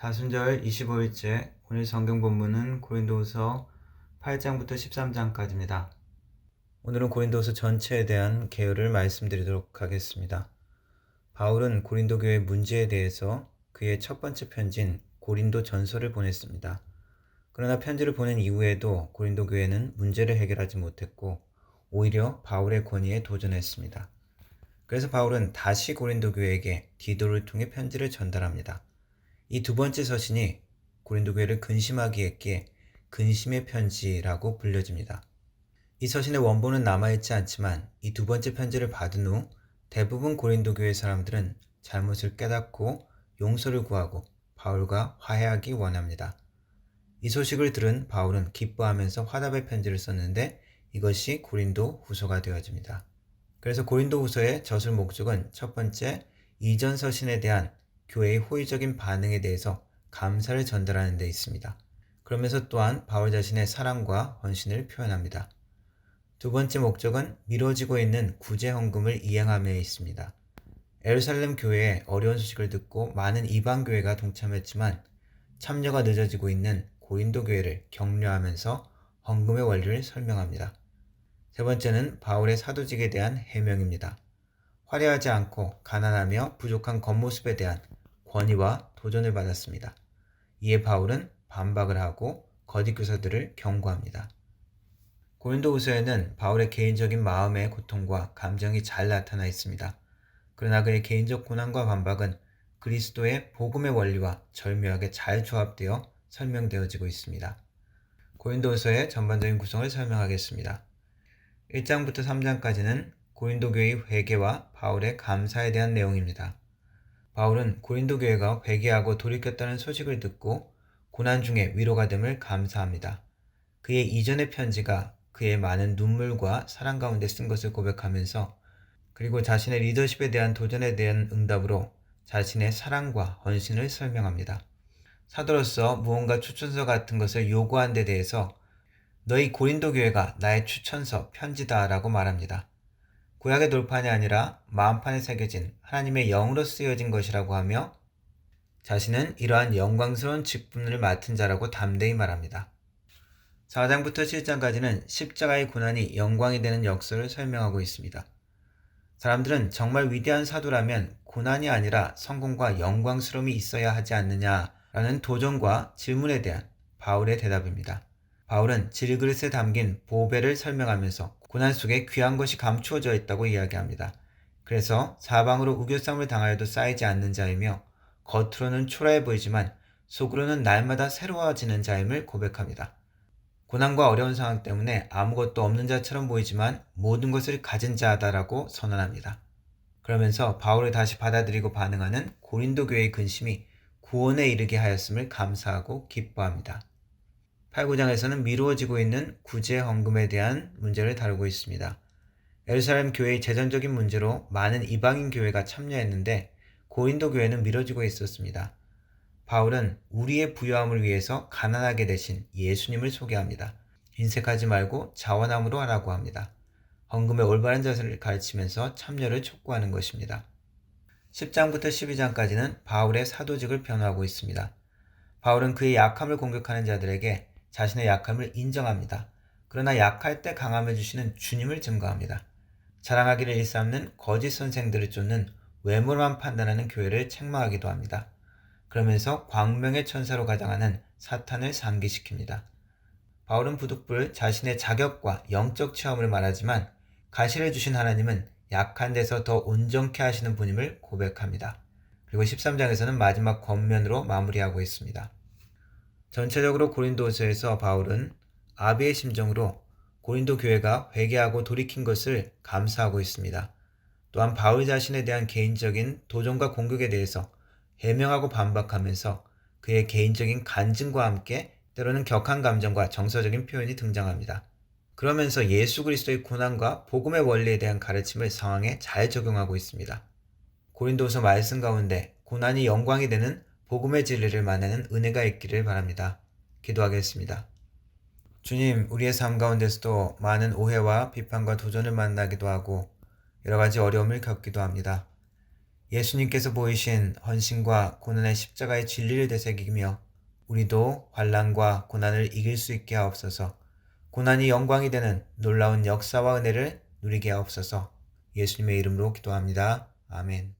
사순절 25일째 오늘 성경 본문은 고린도후서 8장부터 13장까지입니다. 오늘은 고린도후서 전체에 대한 개요를 말씀드리도록 하겠습니다. 바울은 고린도 교회 문제에 대해서 그의 첫 번째 편지인 고린도 전서를 보냈습니다. 그러나 편지를 보낸 이후에도 고린도 교회는 문제를 해결하지 못했고 오히려 바울의 권위에 도전했습니다. 그래서 바울은 다시 고린도 교회에게 디도를 통해 편지를 전달합니다. 이 두 번째 서신이 고린도 교회를 근심하게 했기에 근심의 편지라고 불려집니다. 이 서신의 원본은 남아있지 않지만 이 두 번째 편지를 받은 후 대부분 고린도 교회 사람들은 잘못을 깨닫고 용서를 구하고 바울과 화해하기 원합니다. 이 소식을 들은 바울은 기뻐하면서 화답의 편지를 썼는데 이것이 고린도 후서가 되어집니다. 그래서 고린도 후서의 저술 목적은 첫 번째, 이전 서신에 대한 교회의 호의적인 반응에 대해서 감사를 전달하는 데 있습니다. 그러면서 또한 바울 자신의 사랑과 헌신을 표현합니다. 두 번째 목적은 미뤄지고 있는 구제 헌금을 이행함에 있습니다. 에루살렘 교회의 어려운 소식을 듣고 많은 이방 교회가 동참했지만 참여가 늦어지고 있는 고린도 교회를 격려하면서 헌금의 원리를 설명합니다. 세 번째는 바울의 사도직에 대한 해명입니다. 화려하지 않고 가난하며 부족한 겉모습에 대한 권위와 도전을 받았습니다. 이에 바울은 반박을 하고 거짓 교사들을 경고합니다. 고린도후서에는 바울의 개인적인 마음의 고통과 감정이 잘 나타나 있습니다. 그러나 그의 개인적 고난과 반박은 그리스도의 복음의 원리와 절묘하게 잘 조합되어 설명되어지고 있습니다. 고린도후서의 전반적인 구성을 설명하겠습니다. 1장부터 3장까지는 고린도 교회의 회개와 바울의 감사에 대한 내용입니다. 바울은 고린도 교회가 회개하고 돌이켰다는 소식을 듣고 고난 중에 위로가 됨을 감사합니다. 그의 이전의 편지가 그의 많은 눈물과 사랑 가운데 쓴 것을 고백하면서 그리고 자신의 리더십에 대한 도전에 대한 응답으로 자신의 사랑과 헌신을 설명합니다. 사도로서 무언가 추천서 같은 것을 요구한 데 대해서 너희 고린도 교회가 나의 추천서 편지다라고 말합니다. 구약의 돌판이 아니라 마음판에 새겨진 하나님의 영으로 쓰여진 것이라고 하며 자신은 이러한 영광스러운 직분을 맡은 자라고 담대히 말합니다. 4장부터 7장까지는 십자가의 고난이 영광이 되는 역설을 설명하고 있습니다. 사람들은 정말 위대한 사도라면 고난이 아니라 성공과 영광스러움이 있어야 하지 않느냐라는 도전과 질문에 대한 바울의 대답입니다. 바울은 질그릇에 담긴 보배를 설명하면서 고난 속에 귀한 것이 감추어져 있다고 이야기합니다. 그래서 사방으로 우겨쌈을 당하여도 쌓이지 않는 자이며 겉으로는 초라해 보이지만 속으로는 날마다 새로워지는 자임을 고백합니다. 고난과 어려운 상황 때문에 아무것도 없는 자처럼 보이지만 모든 것을 가진 자다라고 선언합니다. 그러면서 바울을 다시 받아들이고 반응하는 고린도 교회의 근심이 구원에 이르게 하였음을 감사하고 기뻐합니다. 8, 9장에서는 미루어지고 있는 구제 헌금에 대한 문제를 다루고 있습니다. 에루살렘 교회의 재정적인 문제로 많은 이방인 교회가 참여했는데 고린도 교회는 미뤄지고 있었습니다. 바울은 우리의 부유함을 위해서 가난하게 되신 예수님을 소개합니다. 인색하지 말고 자원함으로 하라고 합니다. 헌금의 올바른 자세를 가르치면서 참여를 촉구하는 것입니다. 10장부터 12장까지는 바울의 사도직을 변호하고 있습니다. 바울은 그의 약함을 공격하는 자들에게 자신의 약함을 인정합니다. 그러나 약할 때 강함을 주시는 주님을 증거합니다. 자랑하기를 일삼는 거짓 선생들을 쫓는 외모만 판단하는 교회를 책망하기도 합니다. 그러면서 광명의 천사로 가장하는 사탄을 상기시킵니다. 바울은 부득불 자신의 자격과 영적 체험을 말하지만 가시를 주신 하나님은 약한 데서 더 온전케 하시는 분임을 고백합니다. 그리고 13장에서는 마지막 권면으로 마무리하고 있습니다. 전체적으로 고린도서에서 바울은 아비의 심정으로 고린도 교회가 회개하고 돌이킨 것을 감사하고 있습니다. 또한 바울 자신에 대한 개인적인 도전과 공격에 대해서 해명하고 반박하면서 그의 개인적인 간증과 함께 때로는 격한 감정과 정서적인 표현이 등장합니다. 그러면서 예수 그리스도의 고난과 복음의 원리에 대한 가르침을 상황에 잘 적용하고 있습니다. 고린도서 말씀 가운데 고난이 영광이 되는 복음의 진리를 만나는 은혜가 있기를 바랍니다. 기도하겠습니다. 주님, 우리의 삶 가운데서도 많은 오해와 비판과 도전을 만나기도 하고 여러 가지 어려움을 겪기도 합니다. 예수님께서 보이신 헌신과 고난의 십자가의 진리를 되새기며 우리도 환란과 고난을 이길 수 있게 하옵소서. 고난이 영광이 되는 놀라운 역사와 은혜를 누리게 하옵소서. 예수님의 이름으로 기도합니다. 아멘.